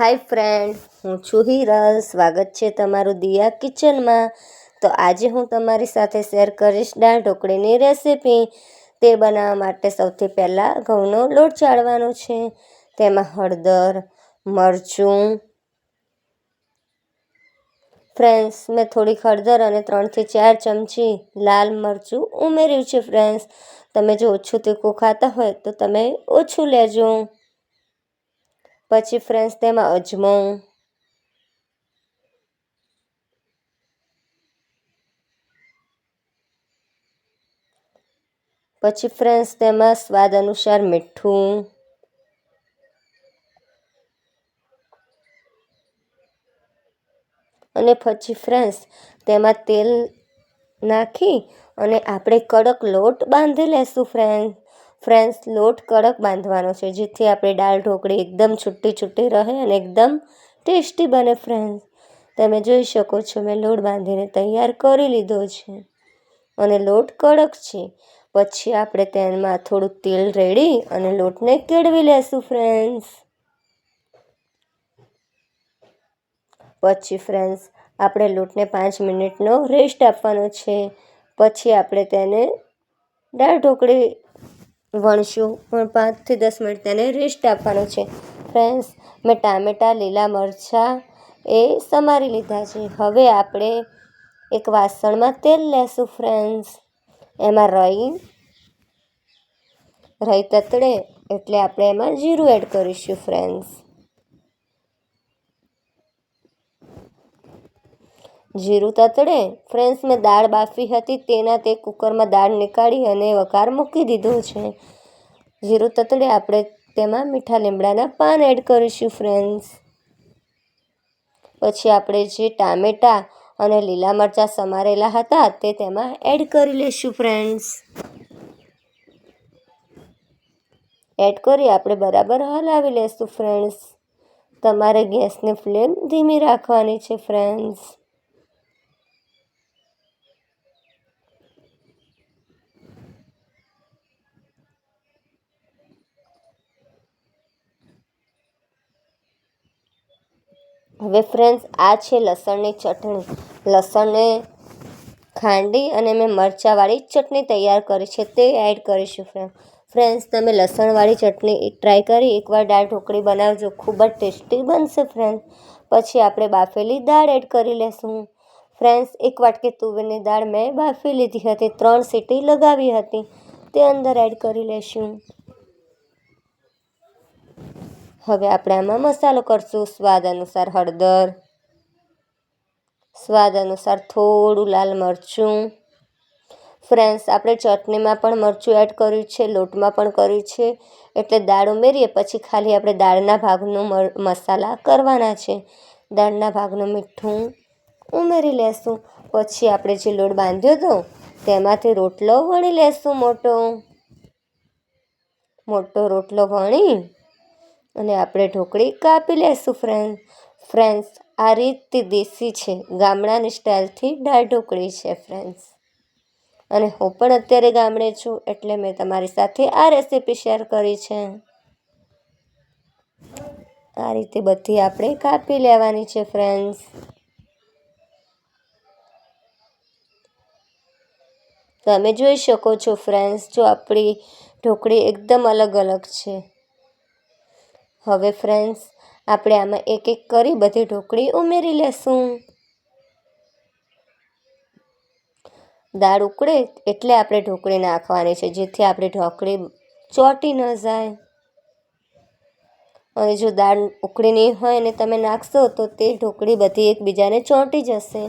હાય friend હું છું હિરલ. સ્વાગત છે તમારું દિયા કિચનમાં. તો આજે હું તમારી સાથે શેર કરીશ દાળ ઢોકળીની રેસીપી. તે બનાવવા માટે સૌથી પહેલાં ઘઉંનો લોટ ચાળવાનો છે. તેમાં હળદર, મરચું. ફ્રેન્ડ્સ મેં થોડીક હળદર અને ત્રણથી ચાર ચમચી લાલ મરચું ઉમેર્યું છે ફ્રેન્ડ્સ તમે જો ઓછું તીખું ખાતા હોય તો તમે ઓછું લેજો. પછી ફ્રેન્ડ્સ તેમાં અજમો પછી ફ્રેન્ડ્સ તેમાં સ્વાદ અનુસાર મીઠું. અને પછી ફ્રેન્ડ્સ તેમાં તેલ નાખી અને આપણે કડક લોટ બાંધી લેશું ફ્રેન્ડ ફ્રેન્ડ્સ, લોટ કડક બાંધવાનો છે, જેથી આપણે દાળ ઢોકળી એકદમ છૂટી છૂટી રહે અને એકદમ ટેસ્ટી બને ફ્રેન્ડ્સ. તમે જોઈ શકો છો, મેં લોટ બાંધીને તૈયાર કરી લીધો છે અને લોટ કડક છે. પછી આપણે તેમાં થોડું તેલ રેડી અને લોટને કેળવી લેશું ફ્રેન્ડ્સ. પછી ફ્રેન્ડ્સ, આપણે લોટને પાંચ મિનિટનો રેસ્ટ આપવાનો છે. પછી આપણે તેને દાળ ઢોકળી વણશું. પણ પાંચથી દસ મિનિટ તેને રેસ્ટ આપવાનો છે. ફ્રેન્ડ્સ મેં ટામેટાં લીલા મરચાં એ સમારી લીધા છે. હવે આપણે એક વાસણમાં તેલ લેશું ફ્રેન્ડ્સ એમાં રહી રહી તતડે એટલે આપણે એમાં જીરું એડ કરીશું ફ્રેન્ડ્સ જીરું તતડે ફ્રેન્ડ્સ મેં દાળ બાફી હતી, તેના તે કુકરમાં દાળ નીકાળી અને વઘાર મૂકી દીધો છે. જીરું તતડે, આપણે તેમાં મીઠા લીમડાના પાન એડ કરીશું ફ્રેન્ડ્સ પછી આપણે જે ટામેટાં અને લીલા મરચાં સમારેલા હતા, તે તેમાં એડ કરી લઈશું ફ્રેન્ડ્સ એડ કરી આપણે બરાબર હલાવી લઈશું ફ્રેન્ડ્સ તમારે ગેસની ફ્લેમ ધીમી રાખવાની છે ફ્રેન્ડ્સ હવે ફ્રેન્ડ્સ આ છે લસણની ચટણી. લસણને ખાંડી અને મેં મરચાંવાળી ચટણી તૈયાર કરી છે, તે એડ કરીશું ફ્રેન્ડ ફ્રેન્ડ્સ તમે લસણવાળી ચટણી ટ્રાય કરી, એકવાર દાળ ઢોકળી બનાવજો, ખૂબ જ ટેસ્ટી બનશે ફ્રેન્ડ પછી આપણે બાફેલી દાળ એડ કરી લેશું. ફ્રેન્ડ્સ એક વાટકી તુવેરની દાળ મેં બાફી લીધી હતી, ત્રણ સીટી લગાવી હતી, તે અંદર એડ કરી લેશું. હવે આપણે આમાં મસાલો કરશું. સ્વાદ અનુસાર હળદર, સ્વાદ અનુસાર થોડું લાલ મરચું. ફ્રેન્ડ્સ, આપણે ચટણીમાં પણ મરચું એડ કર્યું છે, લોટમાં પણ કર્યું છે. એટલે દાળ ઉમેરીએ, પછી ખાલી આપણે દાળના ભાગનું મસાલા કરવાના છે. દાળના ભાગનું મીઠું ઉમેરી લેશું. પછી આપણે જે લોટ બાંધ્યો હતો, તેમાંથી રોટલો વણી લેશું મોટો. મોટો રોટલો વણી અને આપણે ઢોકળી કાપી લેશું ફ્રેન્ડ ફ્રેન્ડ્સ આ રીતથી દેશી છે. ગામડાની સ્ટાઇલથી દાળ ઢોકળી છે ફ્રેન્ડ્સ અને હું પણ અત્યારે ગામડે છું, એટલે મેં તમારી સાથે આ રેસીપી શેર કરી છે. આ રીતે બધી આપણે કાપી લેવાની છે ફ્રેન્ડ્સ તમે જોઈ શકો છો ફ્રેન્ડ્સ જો આપણી ઢોકળી એકદમ અલગ અલગ છે. હવે ફ્રેન્ડ્સ આપણે આમાં એક એક કરી બધી ઢોકળી ઉમેરી લેશું. દાળ ઉકળે એટલે આપણે ઢોકળી નાખવાની છે, જેથી આપણી ઢોકળી ચોટી ન જાય. અને જો દાળ ઉકળી નહીં હોય અને તમે નાખશો તો તે ઢોકળી બધી એકબીજાને ચોંટી જશે.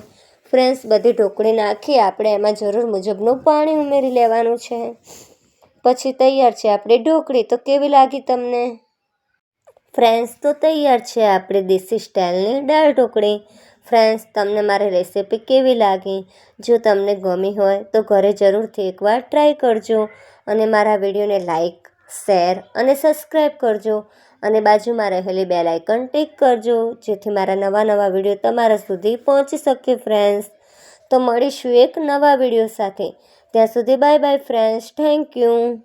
ફ્રેન્ડ્સ બધી ઢોકળી નાખી આપણે એમાં જરૂર મુજબનું પાણી ઉમેરી લેવાનું છે. પછી તૈયાર છે આપણી ઢોકળી. તો કેવી લાગી તમને? ફ્રેન્ડ્સ, તો તૈયાર છે આપણે દેશી સ્ટાઇલની દાળ ઢોકળી. ફ્રેન્ડ્સ, તમને મારી રેસીપી કેવી લાગી? જો તમને ગમી હોય, તો ઘરે જરૂરથી એકવાર ટ્રાય કરજો અને મારા વિડીયોને લાઈક, શેર અને સબસ્ક્રાઈબ કરજો. અને બાજુમાં રહેલી બેલ આઇકન ટિક કરજો, જેથી મારા નવા નવા વીડિયો તમારા સુધી પહોંચી શકે, ફ્રેન્ડ્સ. તો મળીશું એક નવા વીડિયો સાથે. ત્યાં સુધી bye bye, friends. Thank you.